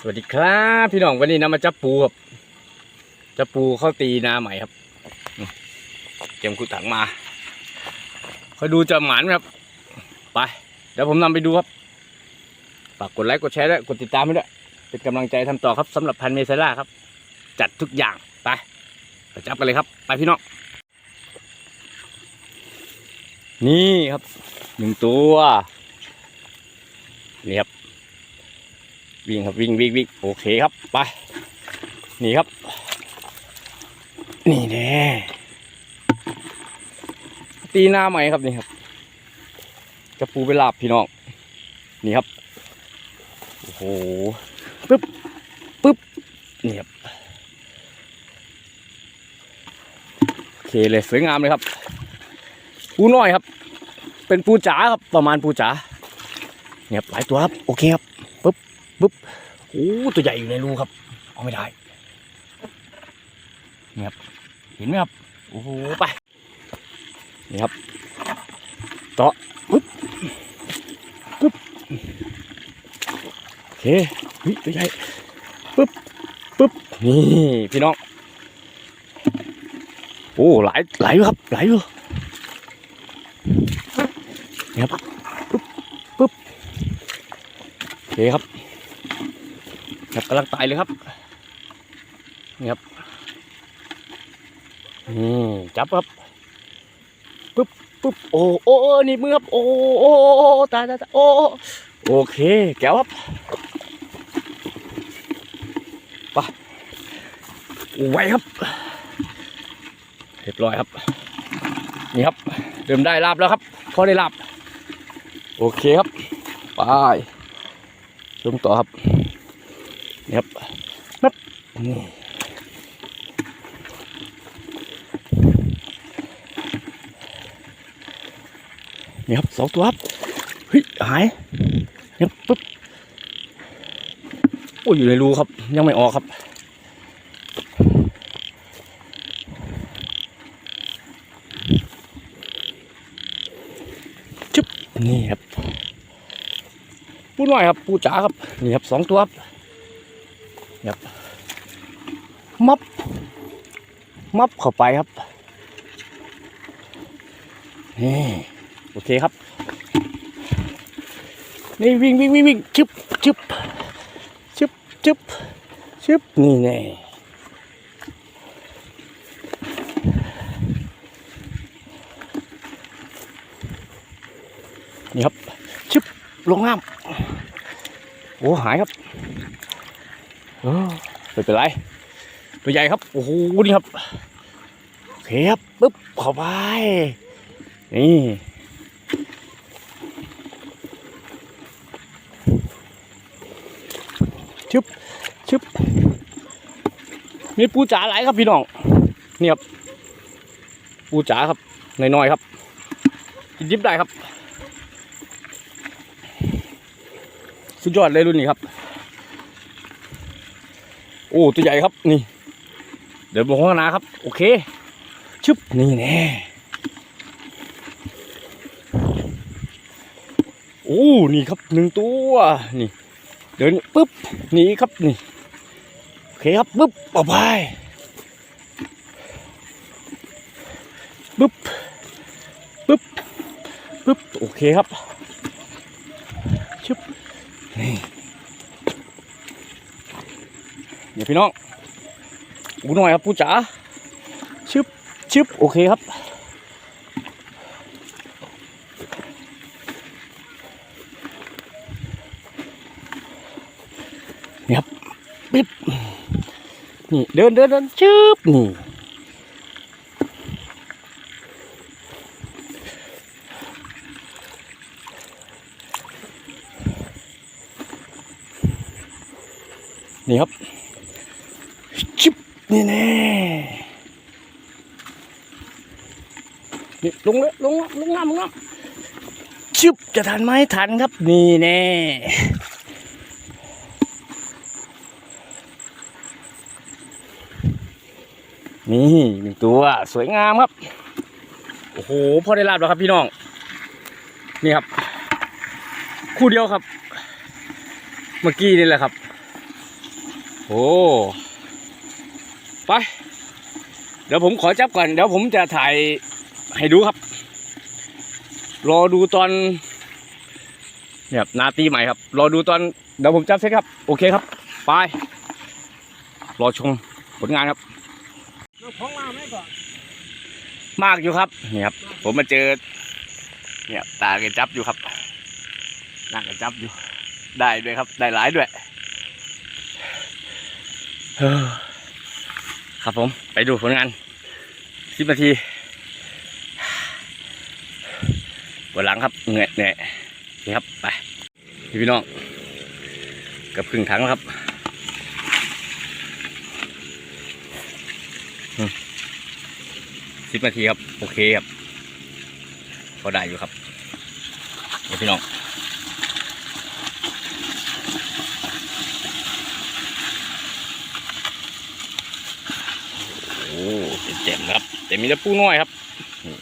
สวัสดีครับพี่น้องวันนี้นำมาจับปูครับจับปูเข้าตีนาใหม่ครับเตรียมกุดถังมาคอยดูจะหมานไหมครับ ไป เดี๋ยวผมนำไปดูครับฝากกดไลค์กดแชร์ด้วยกดติดตามให้ด้วยเป็นกำลังใจทำต่อครับสำหรับพันเมซาร่าครับ จัดทุกอย่างไปไปจับกันเลยครับ ไปพี่น้องนี่ครับหนึ่งตัวนี่ครับ วิ่งครับวิ่งวิ่งวิ่งโอเคครับไปนี่ครับ นี่แน่ตีหน้าใหม่ครับนี่ครับกระปูไปลาบพี่น้องนี่ครับโอ้โหปึ๊บปึ๊บนี่ครับโอเคเลยสวยงามเลยครับปูน้อยครับ เป็นปูจ๋าครับประมาณปูจ๋าเนี่ยบหลายตัวครับโอเคครับ ปุ๊บโอ้ตัวใหญ่อยู่ในรูครับ เอาไม่ได้นี่ครับเห็นไหมครับโอ้โหไปนี่ครับต่อปุ๊บปุ๊บโอเคเฮ้ยตัวใหญ่ปุ๊บปุ๊บนี่พี่น้องโอ้หลายหลายครับหลายอยู่นี่ครับปุ๊บปุ๊บโอเคครับ ครับกำลังตายเลยครับนี่ครับนี่จับครับปุ๊บปุ๊บโอ้โอ้นี่มือครับโอ้โอ้โอตายตายโอ้โอเคแก้วครับไปไวครับเรียบร้อยครับนี่ครับเริ่มได้ลาบแล้วครับพอได้ลาบโอเคครับไปลงต่อครับ นี่ครับปั๊บนี่นี่ครับสองตัวครับเฮ้ยหายนี่ครับปุ๊บโอ้ยอยู่ในรูครับ ยังไม่ออกครับจุ๊บนี่ครับ ปูน้อยครับ ปูจ๋าครับ นี่ครับสองตัวครับ ครับมับมับเข้าไปครับนี่โอเคครับ นี่วิ่งวิ่งวิ่งวิ่งชึบชึบชึบชึบชึบนี่แน่นี่ครับชึบลงน้ำโอ้หายครับ ไม่เป็นไร ตัวใหญ่ครับ โอ้โห นี่ครับโอเคครับปึ๊บเข้าไป นี่ชึบชึบมีปูจ๋าหลายครับพี่น้อง นี่ครับ ปูจ๋าครับน้อยๆครับ กินดิบได้ครับ สุดยอดเลยรุ่นนี้ครับ อ้ตัวใหญ่ครับนี่ เดี๋ยวบอกข้างหน้าครับ โอเค ชึบนี่แน่โอ้นี่ครับหนึ่งตัวนี่ เดินปุ๊บนี่ครับนี่โอเคครับปุ๊บออกไปปุ๊บปุ๊บปุ๊บโอเคครับชึบนี่ เดี๋ ยวพี่น้องอูหน่อยครับผู้จ๋าชึบชึบโอเคครับนี่ครับปิดนี่เดินเดินเดินชึบนี่นี่ครับ นี่แน่นี่ลงเลยลงละลงน้ำลงน้ำชิบจะทันไหมทันครับ นี่แน่นี่หนึ่งตัวสวยงามครับ โอ้โหพอได้ลาบแล้วครับพี่น้อง นี่ครับ คู่เดียวครับ เมื่อกี้นี่แหละครับ โอ้ ไป เดี๋ยวผมขอจับก่อน เดี๋ยวผมจะถ่ายให้ดูครับ รอดูตอนเนี่ยนาตีใหม่ครับ รอดูตอน เดี๋ยวผมจับเสร็จครับ โอเคครับ ไป รอชมผลงานครับของมาไหมก่อนมากอยู่ครับนี่ครับ ผมมาเจอ เนี่ยตาแกจับอยู่ครับนั่งแกจับอยู่ ได้ด้วยครับ ได้หลายด้วยเฮ้อ ครับผมไปดูผลงานสิบนาทีปวดหลังครับเหนื่อยเหนื่อยนี่ครับไปพี่พี่น้องกับครึ่งถังแล้วครับสิบนาทีครับ โอเคครับพอได้อยู่ครับพี่น้อง โอ้เจ๋งครับ แต่มีแต่ปูน้อยครับนี่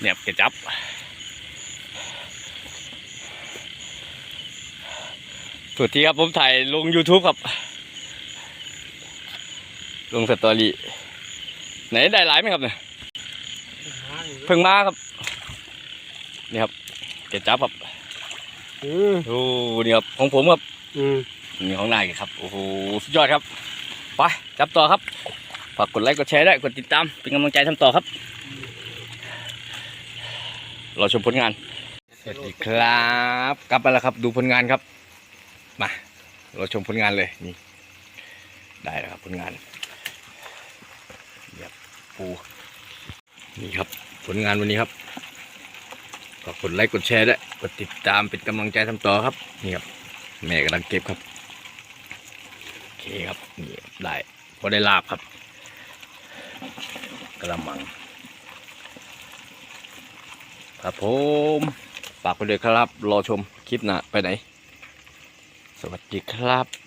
เนี่ยเกจับ สุดทีครับผมถ่ายลง YouTube ครับ ลงสตอรี่ไหนได้หลายไหมครับเนี่ย เพิ่งมาครับ นี่ครับเกจับครับอืมโอ้นี่ครับของผมครับอืมนี่ของนายครับ โอ้โห สุดยอดครับ ไป จับต่อครับ ฝากกดไลค์กดแชร์ด้วยกดติดตาม เป็นกำลังใจทำต่อครับเราชมผลงาน สวัสดีครับ กลับมาแล้วครับ ดูผลงานครับ มาเราชมผลงานเลยนี่ ได้แล้วครับผลงานนี่ครับปูนี่ครับ ผลงานวันนี้ครับฝากกดไลค์กดแชร์ด้วยกดติดตามเป็นกำลังใจทำต่อครับ นี่ครับ แม่กำลังเก็บครับ โอเคครับนี่ได้พอได้ลาบครับ กระมังครับผมฝากไปเลยครับ รอชมคลิปหน้าไปไหน สวัสดีครับ